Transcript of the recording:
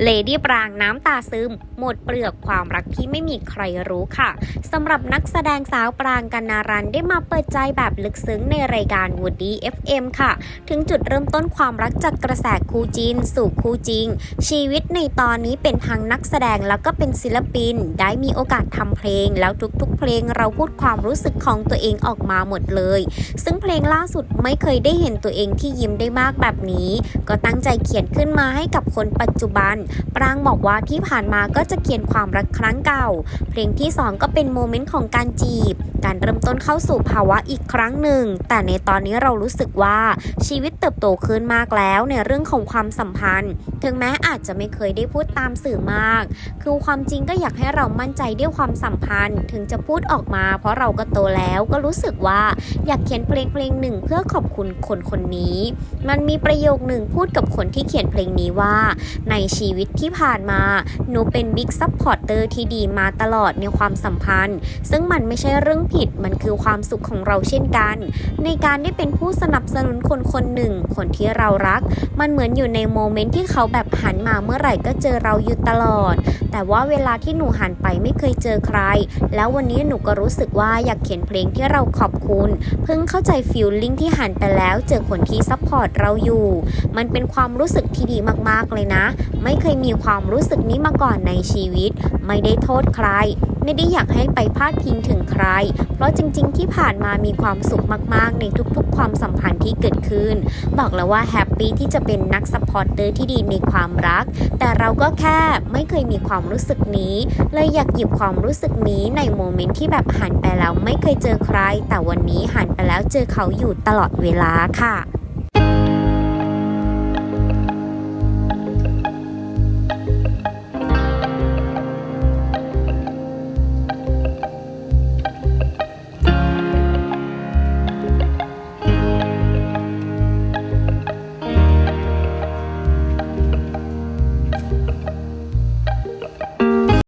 เลดี้ปรางน้ำตาซึม หมดเปลือกความรักที่ไม่มีใครรู้ค่ะสำหรับนักแสดงสาวปรางกันนารันได้มาเปิดใจแบบลึกซึ้งในรายการ Woody FM ค่ะ ถึงจุดเริ่มต้นความรักจากกระแสคู่จีน สู่คู่จริง ชีวิตในตอนนี้เป็นทั้งนักแสดงแล้วก็เป็นศิลปิน ได้มีโอกาสทำเพลง แล้วทุกๆ เพลงเราพูดความรู้สึกของตัวเองออกมาหมดเลย ซึ่งเพลงล่าสุดไม่เคยได้เห็นตัวเองที่ยิ้มได้มากแบบนี้ ก็ตั้งใจเขียนขึ้นมาให้กับคนปัจจุบันปรางบอกว่าที่ผ่านมาก็จะเขียนความรักครั้งเก่า เพลงที่ 2 ก็เป็นโมเมนต์ของการจีบ การเริ่มต้นเข้าสู่ภาวะอีกครั้งหนึ่ง แต่ในตอนนี้เรารู้สึกว่าชีวิตเติบโตขึ้นมากแล้วในเรื่องของความสัมพันธ์ ถึงแม้อาจจะไม่เคยได้พูดตามสื่อมาก คือความจริงก็อยากให้เรามั่นใจด้วยความสัมพันธ์ ถึงจะพูดออกมา เพราะเราก็โตแล้วก็รู้สึกว่าอยากเขียนเพลงเพลงหนึ่งเพื่อขอบคุณคนคนนี้ มันมีประโยคหนึ่งพูดกับคนที่เขียนเพลงนี้ว่า ในชีวิตที่ผ่านมา หนูเป็นบิ๊กซัพพอร์เตอร์ที่ดีมาตลอดในความสัมพันธ์ ซึ่งมันไม่ใช่เรื่องผิด มันคือความสุขของเราเช่นกัน ในการได้เป็นผู้สนับสนุนคนคนหนึ่ง คนที่เรารัก มันเหมือนอยู่ในโมเมนต์ที่เขาแบบหันมาเมื่อไหร่ก็เจอเราอยู่ตลอด แต่ว่าเวลาที่หนูหันไปไม่เคยเจอใคร แล้ววันนี้หนูก็รู้สึกว่าอยากเขียนเพลงที่เราขอบคุณ เพิ่งเข้าใจฟิลลิ่งที่หันไปแล้ว เจอคนที่ซัพพอร์ตเราอยู่ มันเป็นความรู้สึกที่ดีมากๆเลยนะ ไม่เคยมีความรู้สึกนี้มาก่อนในชีวิต ไม่ได้โทษใคร ไม่ได้อยากให้ไปพาดพิงถึงใคร เพราะจริง ๆ ที่ผ่านมามีความสุขมาก ๆ ในทุกๆ ความสัมพันธ์ที่เกิดขึ้น บอกแล้วว่าแฮปปี้ที่จะเป็นนักซัพพอร์ตเตอร์ที่ดีในความรัก แต่เราก็แค่ไม่เคยมีความรู้สึกนี้เลยอยากหยิบความรู้สึกนี้ในโมเมนต์ที่แบบหันไปแล้วไม่เคยเจอใคร แต่วันนี้หันไปแล้วเจอเขาอยู่ตลอดเวลาค่ะ